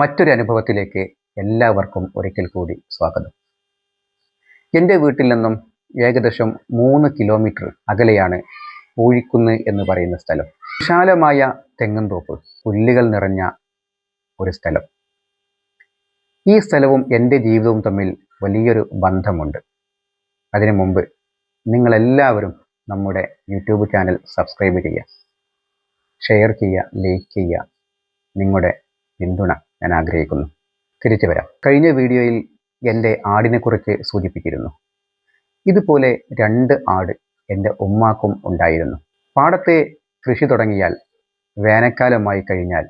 മറ്റൊരു അനുഭവത്തിലേക്ക് എല്ലാവർക്കും ഒരിക്കൽ കൂടി സ്വാഗതം. എന്റെ വീട്ടിൽ നിന്നും ഏകദേശം മൂന്ന് കിലോമീറ്റർ അകലെയാണ് പൂഴിക്കുന്ന് എന്ന് പറയുന്ന സ്ഥലം. വിശാലമായ തെങ്ങുംതോപ്പ് പുല്ലുകൾ നിറഞ്ഞ ഒരു സ്ഥലം. ഈ സ്ഥലവും എന്റെ ജീവിതവും തമ്മിൽ വലിയൊരു ബന്ധമുണ്ട്. അതിനു മുമ്പ് നിങ്ങളെല്ലാവരും നമ്മുടെ യൂട്യൂബ് ചാനൽ സബ്സ്ക്രൈബ് ചെയ്യുക ഷെയർ ചെയ്യുക ലൈക്ക് ചെയ്യുക. നിങ്ങളുടെ പിന്തുണ. ഞാൻ ആഗ്രഹിക്കുന്നു. തിരിച്ചു വരാം. കഴിഞ്ഞ വീഡിയോയിൽ എന്റെ ആടിനെക്കുറിച്ച് സൂചിപ്പിച്ചിരുന്നു. ഇതുപോലെ രണ്ട് ആട് എന്റെ ഉമ്മാക്കും ഉണ്ടായിരുന്നു. പാടത്തെ കൃഷി തുടങ്ങിയാൽ വേനൽക്കാലമായി കഴിഞ്ഞാൽ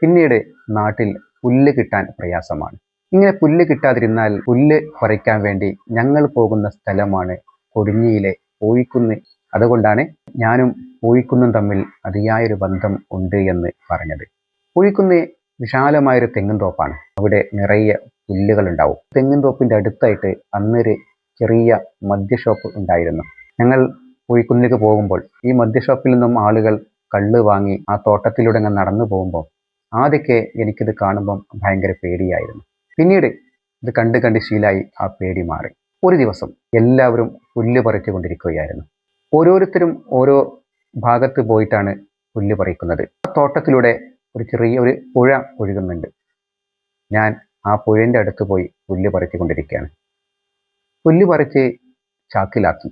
പിന്നീട് നാട്ടിൽ പുല്ല് കിട്ടാൻ പ്രയാസമാണ്. ഇങ്ങനെ പുല്ല് കിട്ടാതിരുന്നാൽ പുല്ല് പറിക്കാൻ വേണ്ടി ഞങ്ങൾ പോകുന്ന സ്ഥലമാണ് കൊടിഞ്ഞിയിലെ പോയിക്കുന്ന് അതുകൊണ്ടാണ് ഞാനും പോയിക്കുന്നും തമ്മിൽ അതിയായൊരു ബന്ധം ഉണ്ട് എന്ന് പറഞ്ഞത്. പൂഴിക്കുന്ന് വിശാലമായൊരു തെങ്ങിൻ തോപ്പാണ്. അവിടെ നിറയെ പുല്ലുകൾ ഉണ്ടാവും തെങ്ങിൻ തോപ്പിന്റെ അടുത്തായിട്ട് അന്നൊരു ചെറിയ മദ്യ ഷോപ്പ് ഉണ്ടായിരുന്നു. ഞങ്ങൾ പൂഴിക്കുന്നിലേക്ക് പോകുമ്പോൾ ഈ മദ്യ ഷോപ്പിൽ നിന്നും ആളുകൾ കള്ള് വാങ്ങി ആ തോട്ടത്തിലൂടെ അങ്ങ് നടന്നു പോകുമ്പോൾ ആദ്യമൊക്കെ എനിക്കിത് കാണുമ്പം ഭയങ്കര പേടിയായിരുന്നു. പിന്നീട് ഇത് കണ്ട് കണ്ട് ശീലായി ആ പേടി മാറി. ഒരു ദിവസം എല്ലാവരും പുല്ല് പറിച്ചുകൊണ്ടിരിക്കുകയായിരുന്നു. ഓരോരുത്തരും ഓരോ ഭാഗത്ത് പോയിട്ടാണ് പുല്ല് പറിക്കുന്നത്. ആ തോട്ടത്തിലൂടെ ഒരു ചെറിയ ഒരു പുഴ ഒഴുകുന്നുണ്ട്. ഞാൻ ആ പുഴന്റെ അടുത്ത് പോയി പുല്ല് പറിച്ചുകൊണ്ടിരിക്കുകയാണ്. പുല്ല് പറിച്ച് ചാക്കിലാക്കി.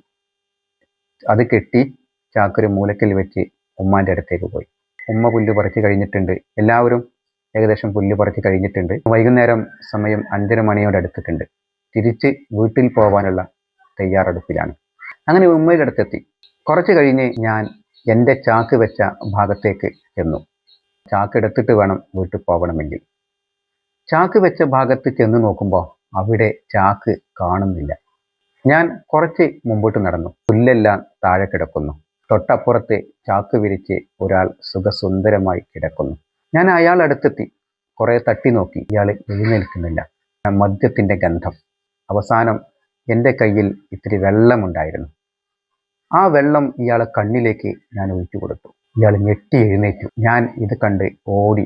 അത് കെട്ടി ചാക്കൊരു മൂലക്കിൽ വെച്ച് ഉമ്മാന്റെ അടുത്തേക്ക് പോയി. ഉമ്മ പുല്ല് പറിച്ച് കഴിഞ്ഞിട്ടുണ്ട്. എല്ലാവരും ഏകദേശം പുല്ല് പറിച്ച് കഴിഞ്ഞിട്ടുണ്ട്. വൈകുന്നേരം സമയം അഞ്ചര മണിയോട് അടുത്തിട്ടുണ്ട്. തിരിച്ച് വീട്ടിൽ പോകാനുള്ള തയ്യാറെടുപ്പിലാണ്. അങ്ങനെ ഉമ്മയുടെ അടുത്തെത്തി. കുറച്ച് കഴിഞ്ഞ് ഞാൻ എന്റെ ചാക്ക് വെച്ച ഭാഗത്തേക്ക് ചെന്നു. ചാക്ക് എടുത്തിട്ട് വേണം വീട്ടിൽ പോകണമെങ്കിൽ ചാക്ക് വെച്ച ഭാഗത്ത് ചെന്ന് നോക്കുമ്പോൾ അവിടെ ചാക്ക് കാണുന്നില്ല. ഞാൻ കുറച്ച് മുമ്പോട്ട് നടന്നു. പുല്ലെല്ലാം താഴെ കിടക്കുന്നു. തൊട്ടപ്പുറത്ത് ചാക്ക് വിരിച്ച് ഒരാൾ സുഖസുന്ദരമായി കിടക്കുന്നു. ഞാൻ അയാൾ അടുത്തെത്തി. കുറെ തട്ടി നോക്കി. ഇയാൾ എഴുന്നേൽക്കുന്നില്ല. മദ്യത്തിന്റെ ഗന്ധം. അവസാനം എന്റെ കയ്യിൽ ഇത്തിരി വെള്ളമുണ്ടായിരുന്നു. ആ വെള്ളം ഇയാളെ കണ്ണിലേക്ക് ഞാൻ ഒഴിച്ചു കൊടുത്തു. ഇയാൾ ഞെട്ടി എഴുന്നേറ്റു. ഞാൻ ഇത് കണ്ട് ഓടി.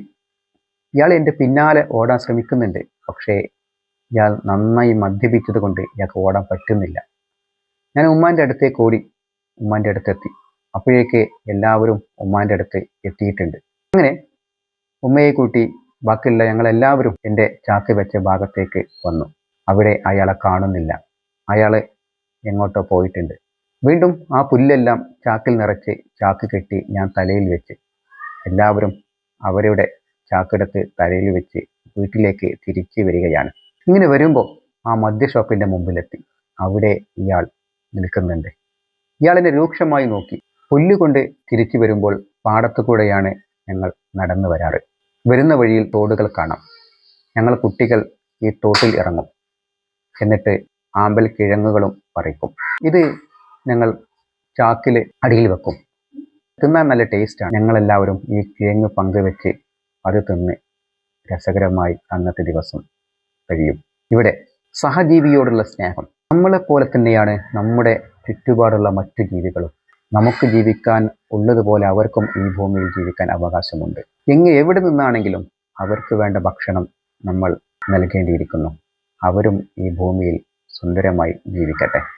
ഇയാൾ എന്റെ പിന്നാലെ ഓടാൻ ശ്രമിക്കുന്നുണ്ട്. പക്ഷേ ഇയാൾ നന്നായി മദ്യപിച്ചത് കൊണ്ട് ഇയാൾക്ക് ഓടാൻ പറ്റുന്നില്ല. ഞാൻ ഉമ്മാന്റെ അടുത്തേക്ക് ഓടി ഉമ്മാന്റെ അടുത്തെത്തി. അപ്പോഴേക്ക് എല്ലാവരും ഉമ്മാന്റെ അടുത്ത് എത്തിയിട്ടുണ്ട്. അങ്ങനെ ഉമ്മയെ കൂട്ടി ബാക്കിയുള്ള ഞങ്ങളെല്ലാവരും എന്റെ ചാക്ക് വെച്ച ഭാഗത്തേക്ക് വന്നു. അവിടെ അയാളെ കാണുന്നില്ല. അയാൾ എങ്ങോട്ടോ പോയിട്ടുണ്ട്. വീണ്ടും ആ പുല്ലെല്ലാം ചാക്കിൽ നിറച്ച് ചാക്ക് കെട്ടി ഞാൻ തലയിൽ വെച്ച്. എല്ലാവരും അവരുടെ ചാക്കെടുത്ത് തലയിൽ വെച്ച് വീട്ടിലേക്ക് തിരിച്ചു വരികയാണ്. ഇങ്ങനെ വരുമ്പോൾ ആ മദ്യ ഷോപ്പിന്റെ മുമ്പിലെത്തി. അവിടെ ഇയാൾ നിൽക്കുന്നുണ്ട്. ഇയാളിനെ രൂക്ഷമായി നോക്കി. പുല്ലുകൊണ്ട് തിരിച്ചു വരുമ്പോൾ പാടത്തു കൂടെയാണ് ഞങ്ങൾ നടന്നു വരാറ്. വരുന്ന വഴിയിൽ തോടുകൾ കാണാം. ഞങ്ങൾ കുട്ടികൾ ഈ തോട്ടിൽ ഇറങ്ങും. എന്നിട്ട് ആമ്പൽ കിഴങ്ങുകളും പറിക്കും. ഇത് ഞങ്ങൾ ചാക്കിൽ അടിയിൽ വെക്കും. തിന്നാൻ നല്ല ടേസ്റ്റാണ് ഞങ്ങളെല്ലാവരും ഈ കിഴങ്ങ് പങ്കുവെച്ച് അത് തിന്ന് രസകരമായി അന്നത്തെ ദിവസം കഴിയും. ഇവിടെ സഹജീവിയോടുള്ള സ്നേഹം. നമ്മളെപ്പോലെ തന്നെയാണ് നമ്മുടെ ചുറ്റുപാടുള്ള മറ്റു ജീവികളും. നമുക്ക് ജീവിക്കാൻ ഉള്ളതുപോലെ അവർക്കും ഈ ഭൂമിയിൽ ജീവിക്കാൻ അവകാശമുണ്ട്. എങ്ങ് എവിടെ നിന്നാണെങ്കിലും അവർക്ക് വേണ്ട ഭക്ഷണം നമ്മൾ നൽകേണ്ടിയിരിക്കുന്നു. അവരും ഈ ഭൂമിയിൽ സുന്ദരമായി ജീവിക്കട്ടെ.